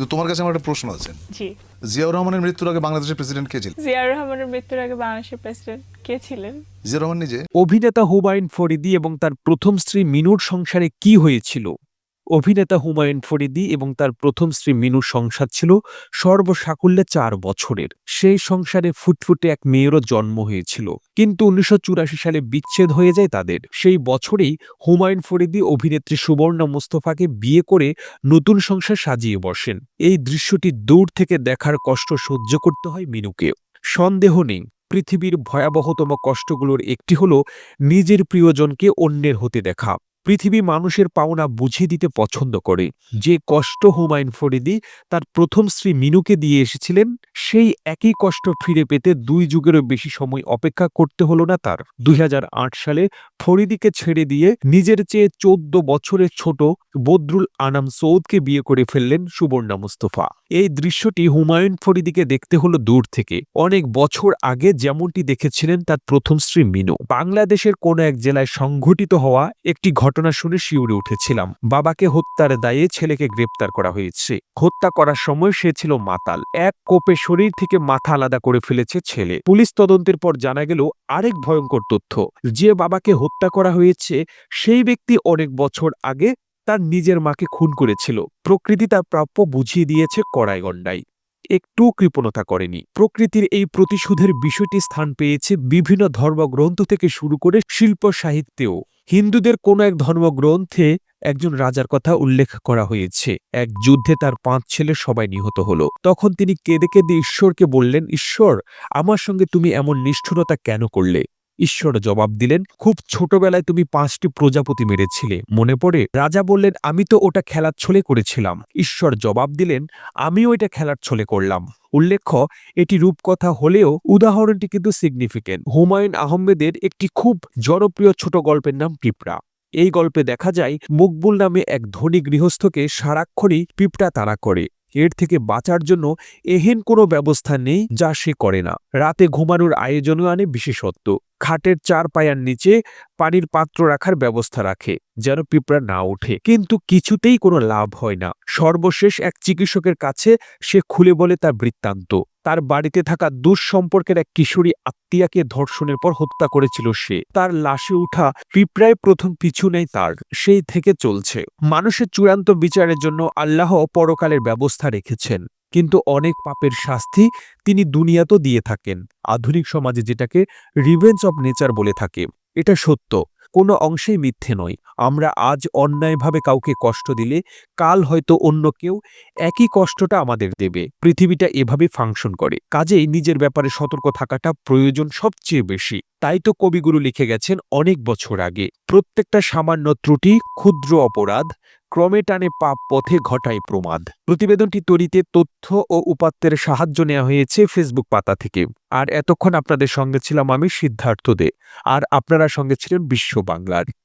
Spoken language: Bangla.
কিন্তু তোমার কাছে আমার একটা প্রশ্ন আছে। জি। জিয়াউর রহমানের মৃত্যুর আগে বাংলাদেশের প্রেসিডেন্ট কে ছিলেন? জিয়াউর রহমানের মৃত্যুর আগে বাংলাদেশের প্রেসিডেন্ট কে ছিলেন? জিয়াউর রহমান নিজে? অভিনেতা হুমায়ুন ফরিদি এবং তার প্রথম স্ত্রী মিনুর সংসারে কি হয়েছিল? অভিনেতা হুমায়ুন ফরিদি এবং তার প্রথম স্ত্রী মিনু সংসার ছিল সর্বসাকুল্যে চার বছরের। সেই সংসারে ফুটফুটে এক মেয়েরও জন্ম হয়েছিল। কিন্তু উনিশশো চুরাশি সালে বিচ্ছেদ হয়ে যায় তাদের। সেই বছরেই হুমায়ুন ফরিদি অভিনেত্রী সুবর্ণা মুস্তফাকে বিয়ে করে নতুন সংসার সাজিয়ে বসেন। এই দৃশ্যটি দূর থেকে দেখার কষ্ট সহ্য করতে হয় মিনুকে। সন্দেহ নেই, পৃথিবীর ভয়াবহতম কষ্টগুলোর একটি হল নিজের প্রিয়জনকে অন্যের হতে দেখা। পৃথিবী মানুষের পাওনা বুঝিয়ে দিতে পছন্দ করে। যে কষ্ট হুমায়ুন ফরিদি তার প্রথম স্ত্রী মিনুকে দিয়ে এসেছিলেন, সেই একই কষ্ট ফিরে পেতে দুই যুগেরও বেশি সময় অপেক্ষা করতে হলো না তার। দুই সালে ফরিদিকে ছেড়ে দিয়ে নিজের চেয়ে চোদ্দ বছরের ছোট বদরুল আনাম সৌদকে বিয়ে করে ফেললেন সুবর্ণা মুস্তফা। এই দৃশ্যটি হুমায়ুন ফরিদিকে দেখতে হলো দূর থেকে। অনেক বছর আগে যেমনটি দেখেছিলেন তার প্রথম স্ত্রী মিনু। বাংলাদেশের কোন এক জেলায় সংঘটিত হওয়া একটি ঘটনা শুনে শিউরে উঠেছিলাম। বাবাকে হত্যার দায়ে ছেলেকে গ্রেপ্তার করা হয়েছে। হত্যা করার সময় সে ছিল মাতাল। এক কোপে শরীর থেকে মাথা আলাদা করে ফেলেছে ছেলে। পুলিশ তদন্তের পর জানা গেল আরেক ভয়ঙ্কর তথ্য। যে বাবাকে হত্যা করা হয়েছে, সেই ব্যক্তি অনেক বছর আগে তার নিজের মাকে খুন করেছিল। প্রকৃতি তার প্রাপ্য বুঝিয়ে দিয়েছে কড়াই গণ্ডায় একটু কৃপণতা করেনি। প্রকৃতির এই প্রতিশোধের বিষয়টি স্থান পেয়েছে বিভিন্ন ধর্মগ্রন্থ থেকে শুরু করে শিল্প সাহিত্যেও। হিন্দুদের কোনো এক ধর্মগ্রন্থে একজন রাজার কথা উল্লেখ করা হয়েছে। এক যুদ্ধে তার পাঁচ ছেলে সবাই নিহত হলো। তখন তিনি কেঁদে কেঁদে ঈশ্বরকে বললেন, ঈশ্বর, আমার সঙ্গে তুমি এমন নিষ্ঠুরতা কেন করলে? ঈশ্বর জবাব দিলেন, খুব ছোটবেলায় তুমি পাঁচটি প্রজাপতি মেরেছিলে। মনে পড়ে, রাজা বললেন, আমি তো ওটা খেলার ছলে করেছিলাম। ঈশ্বর জবাব দিলেন, আমিও এটা খেলার ছলে করলাম। উল্লেখ্য, এটি রূপকথা হলেও উদাহরণটি কিন্তু সিগনিফিকেন্ট হুমায়ুন আহমেদের একটি খুব জনপ্রিয় ছোট গল্পের নাম পিঁপড়া। এই গল্পে দেখা যায়, মকবুল নামে এক ধনী গৃহস্থকে সারাক্ষণই পিঁপড়া তাড়া করে। এর থেকে বাঁচার জন্য এহেন কোনো ব্যবস্থা নেই যা সে করে না। রাতে ঘুমানোর আয়োজনও আনে বিশেষত্ব। খাটের চার পায়ার নিচে পানির পাত্র রাখার ব্যবস্থা রাখে, যেন পিঁপড়া না ওঠে। কিন্তু কিছুতেই কোনো লাভ হয় না। সর্বশেষ এক চিকিৎসকের কাছে সে খুলে বলে তার বৃত্তান্ত। তার বাড়িতে থাকা দুঃসম্পর্কের এক কিশোরী আত্মীয়াকে ধর্ষণের পর হত্যা করেছিল সে। তার লাশে উঠা পিঁপড়ায় প্রথম পিছু নেই তার, সেই থেকে চলছে। মানুষের চূড়ান্ত বিচারের জন্য আল্লাহ পরকালের ব্যবস্থা রেখেছেন। কিন্তু অনেক পাপের শাস্তি তিনি দুনিয়াতেও দিয়ে থাকেন। আধুনিক সমাজে যেটাকে রিভেঞ্জ অব নেচার বলে থাকে, এটা সত্য। কোনো অংশেই মিথ্যে নয়। আমরা আজ অন্যায়ভাবে কাউকে কষ্ট দিলে কাল হয়তো অন্য কেউ একই কষ্টটা আমাদের দেবে। পৃথিবীটা এভাবে ফাংশন করে। কাজেই নিজের ব্যাপারে সতর্ক থাকাটা প্রয়োজন সবচেয়ে বেশি। তাই তো কবিগুরু লিখে গেছেন অনেক বছর আগে, প্রত্যেকটা সামান্য ত্রুটি ক্ষুদ্র অপরাধ ক্রমে টানে পাপ পথে ঘটায় প্রমাদ। প্রতিবেদনটি তৈরিতে তথ্য ও উপাত্তের সাহায্য নেওয়া হয়েছে ফেসবুক পাতা থেকে। আর এতক্ষণ আপনাদের সঙ্গে ছিলাম আমি সিদ্ধার্থ দে। আর আপনারা সঙ্গে ছিলেন বিশ্ব বাংলার।